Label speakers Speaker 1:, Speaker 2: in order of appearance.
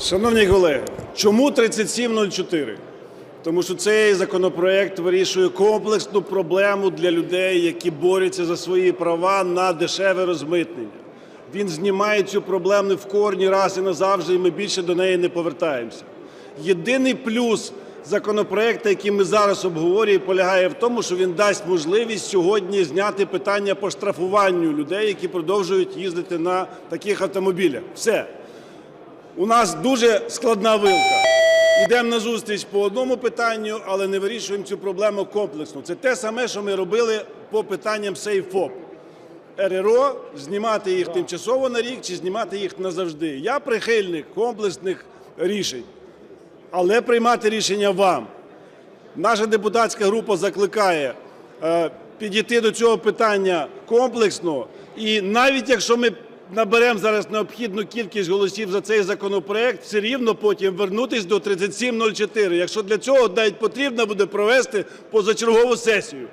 Speaker 1: Шановні колеги, чому 3704? Тому що цей законопроект вирішує комплексну проблему для людей, які борються за свої права на дешеве розмитнення. Він знімає цю проблему в корні раз і назавжди, і ми більше до неї не повертаємося. Єдиний плюс законопроекту, який ми зараз обговорюємо, полягає в тому, що він дасть можливість сьогодні зняти питання по штрафуванню людей, які продовжують їздити на таких автомобілях. Все. У нас дуже складна вилка. Йдемо на зустріч по одному питанню, але не вирішуємо цю проблему комплексно. Це те саме, що ми робили по питанням СейФОП. РРО, знімати їх тимчасово на рік чи знімати їх назавжди. Я прихильник комплексних рішень, але приймати рішення вам. Наша депутатська група закликає е, підійти до цього питання комплексно. І навіть якщо ми наберемо зараз необхідну кількість голосів за цей законопроект, все рівно потім вернутися до 3704, якщо для цього навіть потрібно буде провести позачергову сесію.